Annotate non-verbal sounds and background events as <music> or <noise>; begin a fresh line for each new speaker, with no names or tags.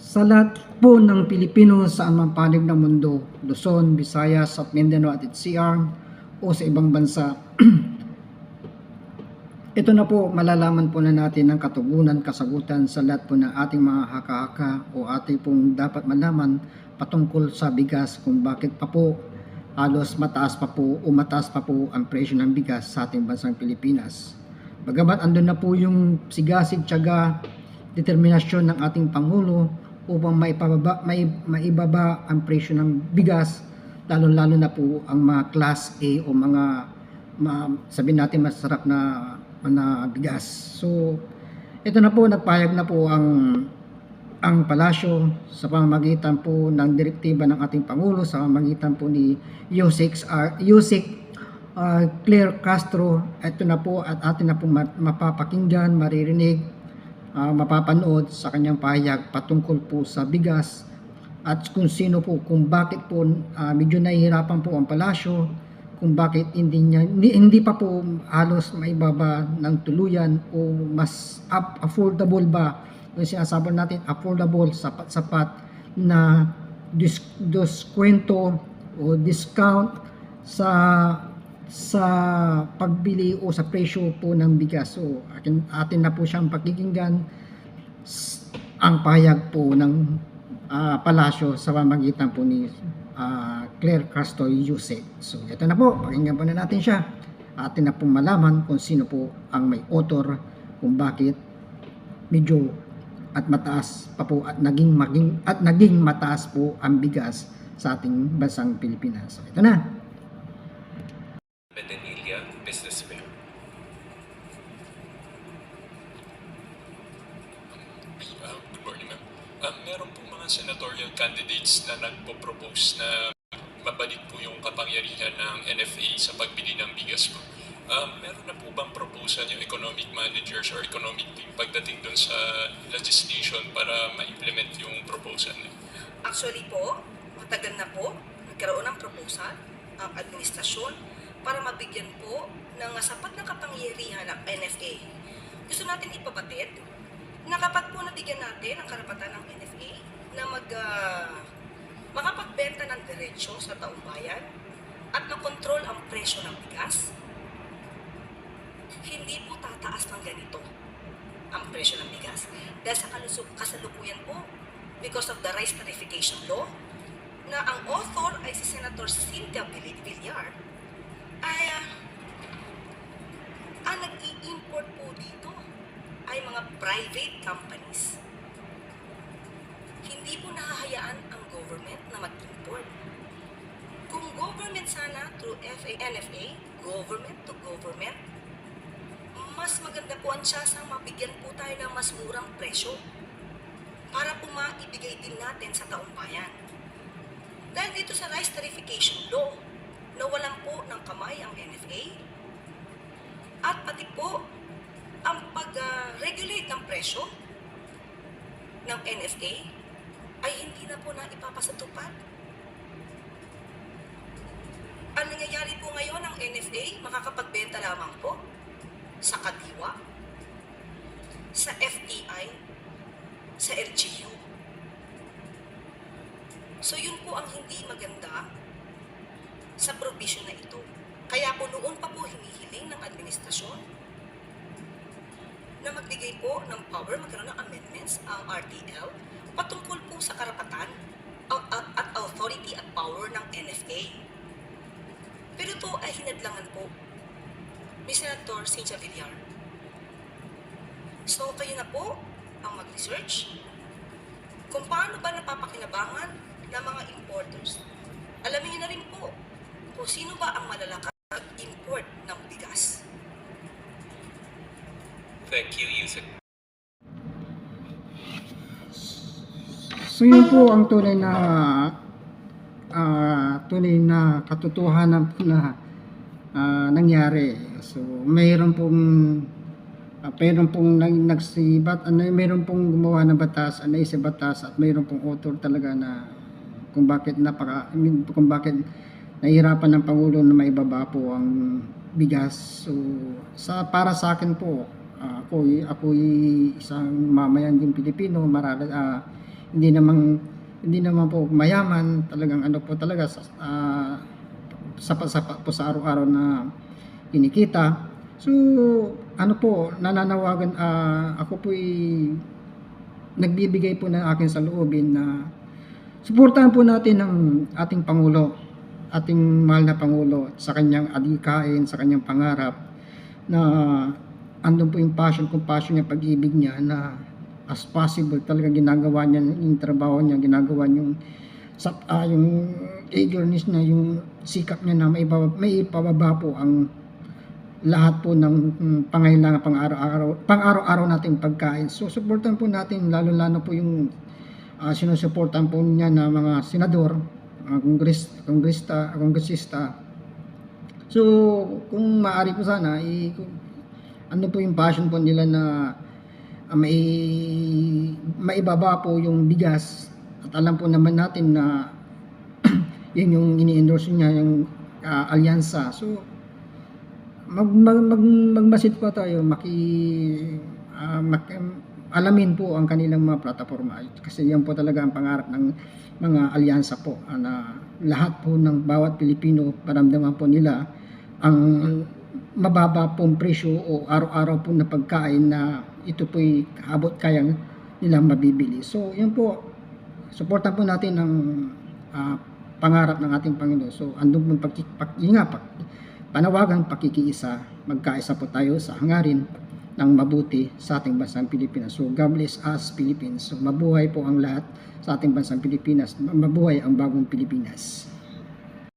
Sa lahat po ng Pilipino sa anumang ng mundo, Luzon, Visayas at Mindanao at NCR o sa ibang bansa, <clears throat> ito na po, malalaman po na natin ang katugunan, kasagutan sa lahat po ng ating mga haka-haka o ating pong dapat malaman patungkol sa bigas kung bakit pa po halos mataas pa po o mataas pa po ang presyo ng bigas sa ating bansang Pilipinas. Bagamat andun na po yung sigasig, tiyaga, determinasyon ng ating Pangulo upang maipababa, may, maibaba ang presyo ng bigas, lalo-lalo na po ang mga class A o mga ma, sabihin natin masarap na na bigas. So, ito na po, nagpayag na po ang ang palasyo sa pamamagitan po ng direktiba ng ating Pangulo sa pamamagitan po ni Yusik uh, Yusik uh, Claire Castro ito na po at atin na po ma- mapapakinggan, maririnig uh, mapapanood sa kanyang pahayag patungkol po sa bigas at kung sino po, kung bakit po uh, medyo nahihirapan po ang palasyo kung bakit hindi niya hindi, pa po halos maibaba ng tuluyan o mas up, affordable ba? Yung sinasabi natin affordable sapat-sapat na dis, diskwento o discount sa sa pagbili o sa presyo po ng bigas. So, atin, atin na po siyang pakikinggan ang pahayag po ng ah, palasyo sa pamagitan po ni ah, Claire Castro Yuse. So, ito na po, pakinggan po na natin siya. Atin na po malaman kung sino po ang may author, kung bakit medyo at mataas pa po at naging maging at naging mataas po ang bigas sa ating bansang Pilipinas. So, ito na.
Bedenilla, business fair.
Uh, good morning, ma'am. Uh, meron pong mga senatorial candidates na nagpo-propose na mabalik po yung kapangyarihan ng NFA sa pagbili ng bigas po. Uh, meron na po bang proposal yung economic managers or economic team pagdating doon sa legislation para ma-implement yung proposal niyo?
Actually po, matagal na po nagkaroon ng proposal ang administrasyon para mabigyan po ng sapat na kapangyarihan ng NFA. Gusto natin ipabatid na kapag po nabigyan natin ang karapatan ng NFA na mag, ah, makapagbenta ng diretsyo sa taong bayan at makontrol ang presyo ng bigas, hindi po tataas ng ganito ang presyo ng bigas. Dahil sa kasalukuyan po, because of the rice tarification law, na ang author ay si Senator Cynthia Vill- Villar, ay ah, ang nag-i-import po dito ay mga private companies. Hindi po nahahayaan ang government na mag-import. Kung government sana through FA, NFA, government to government, mas maganda po ang na mabigyan po tayo ng mas murang presyo para po maibigay din natin sa taong bayan. Dahil dito sa rice tarification law, nawalan po ng kamay ang NFA at pati po ang pag-regulate ng presyo ng NFA ay hindi na po na ipapasatupad. Ang nangyayari po ngayon ng NFA, makakapagbenta lamang po sa Kadiwa, sa FTI, sa LGU. So yun po ang hindi maganda sa provision na ito. Kaya po noon pa po hinihiling ng administrasyon na magbigay po ng power, magkaroon ng amendments ang RTL patungkol po sa karapatan at, authority at power ng NFA. Pero ito ay hinadlangan po ni Senator Cynthia Villar. So kayo na po ang mag-research kung paano ba napapakinabangan ng mga importers. Alamin niyo na rin po kung sino ba ang malalakang
So yun po ang tunay na ah, tunay na katotohanan po na ah, nangyari. So mayroon pong uh, mayroon pong nag, nagsibat, ano, mayroon pong gumawa ng batas, ano sa batas at mayroon pong author talaga na kung bakit napaka I mean, kung bakit nahihirapan ng pangulo na maibaba po ang bigas. So sa para sa akin po, ah, ako ako isang mamayan din Pilipino, marami ah, hindi naman hindi naman po mayaman, talagang ano po talaga sa ah, sapat-sapat po sa araw-araw na kinikita. So, ano po, nananawagan, ah, ako po nagbibigay po ng akin sa loobin na suportahan po natin ng ating Pangulo, ating mahal na Pangulo sa kanyang adikain, sa kanyang pangarap na andun po yung passion, kung passion niya, pag-ibig niya na as possible talaga ginagawa niya yung trabaho niya, ginagawa niya yung sa ah, yung eagerness niya, yung sikap niya na may, ibaba- may ipababa po ang lahat po ng mm, pangailangan pang araw-araw, pang araw-araw nating pagkain. So, supportan po natin, lalo-lalo po yung uh, sinusuportan po niya na mga senador, mga kongres, kongresta, kongresista. So, kung maaari po sana, i, kung- ano po yung passion po nila na may maibaba po yung bigas at alam po naman natin na <clears throat> yun yung ini-endorse niya yung ah, alyansa. So, mag, mag, mag, magmasid po tayo, maki, ah, mak- alamin po ang kanilang mga plataforma. Kasi yan po talaga ang pangarap ng mga alyansa po ah, na lahat po ng bawat Pilipino paramdaman po nila ang mababa pong presyo o araw-araw po na pagkain na ito po'y abot kayang nilang mabibili. So, yan po, supportan po natin ang ah, pangarap ng ating Panginoon. So, andun po pag, pag, yun nga, pag, panawagan, pakikiisa, magkaisa po tayo sa hangarin ng mabuti sa ating bansang Pilipinas. So, God bless us, Philippines. So, mabuhay po ang lahat sa ating bansang Pilipinas. Mabuhay ang bagong Pilipinas.